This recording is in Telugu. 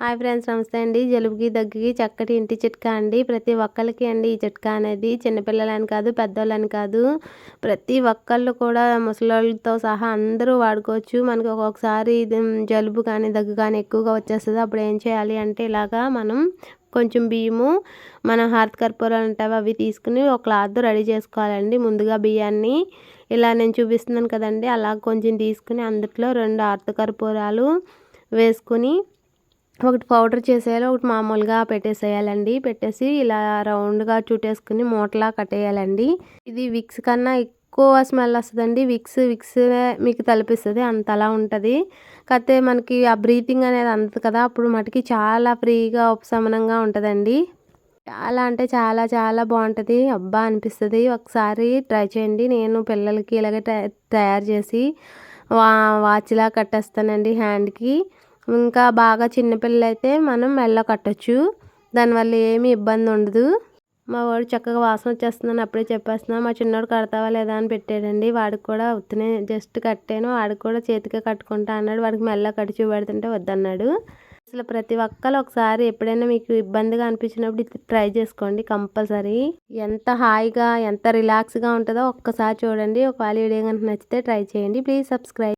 హాయ్ ఫ్రెండ్స్ నమస్తే అండి. జలుబుకి దగ్గుకి చక్కటి ఇంటి చిట్కా అండి. ప్రతి ఒక్కరికి అండి ఈ చిట్కా అనేది. చిన్నపిల్లలని కాదు పెద్దోళ్ళని కాదు. ప్రతి ఒక్కళ్ళు కూడా ముసలోళ్ళతో సహా అందరూ వాడుకోవచ్చు. మనకు ఒక్కొక్కసారి జలుబు కానీ దగ్గు కానీ ఎక్కువగా వచ్చేస్తుంది. అప్పుడు ఏం చేయాలి అంటే ఇలాగా మనం కొంచెం బియ్యము మనం హార్త్ కర్పూరాలు ఉంటాయి అవి తీసుకుని ఒక క్లాత్ రెడీ చేసుకోవాలండి. ముందుగా బియ్యాన్ని ఇలా నేను చూపిస్తున్నాను కదండి. అలా కొంచెం తీసుకుని అందుట్లో రెండు హార్త్ కర్పూరాలు వేసుకుని ఒకటి పౌడర్ చేసేయాలి ఒకటి మామూలుగా పెట్టేసేయాలండి. పెట్టేసి ఇలా రౌండ్గా చుట్టేసుకుని మూటలా కట్టేయాలండి. ఇది విక్స్ కన్నా ఎక్కువ స్మెల్ వస్తుందండి. విక్స్ విక్స్ మీకు తలపిస్తుంది అంతలా ఉంటుంది. కాకపోతే మనకి ఆ బ్రీతింగ్ అనేది అందదు కదా అప్పుడు మటుకి చాలా ఫ్రీగా ఉపశమనంగా ఉంటుందండి. చాలా అంటే చాలా చాలా బాగుంటుంది. అబ్బా అనిపిస్తుంది. ఒకసారి ట్రై చేయండి. నేను పిల్లలకి ఇలాగే తయారు చేసి వాచ్లా కట్టేస్తానండి హ్యాండ్కి. ఇంకా బాగా చిన్నపిల్లలు అయితే మనం మెల్ల కట్టచ్చు. దానివల్ల ఏమి ఇబ్బంది ఉండదు. మా వాడు చక్కగా వాసన వచ్చేస్తుందని అప్పుడే చెప్పేస్తున్నా మా చిన్నోడు కడతావా లేదా? అని పెట్టాడండి. వాడికి కూడా ఉత్తనే జస్ట్ కట్టాను వాడికి కూడా చేతికే కట్టుకుంటా అన్నాడు. వాడికి మెల్ల కట్టి చూపెడుతుంటే వద్దన్నాడు. అసలు ప్రతి ఒక్కరు ఒకసారి ఎప్పుడైనా మీకు ఇబ్బందిగా అనిపించినప్పుడు ట్రై చేసుకోండి కంపల్సరీ. ఎంత హాయిగా ఎంత రిలాక్స్గా ఉంటుందో ఒక్కసారి చూడండి. ఒకవేళ వీడియో కనుక నచ్చితే ట్రై చేయండి. Please subscribe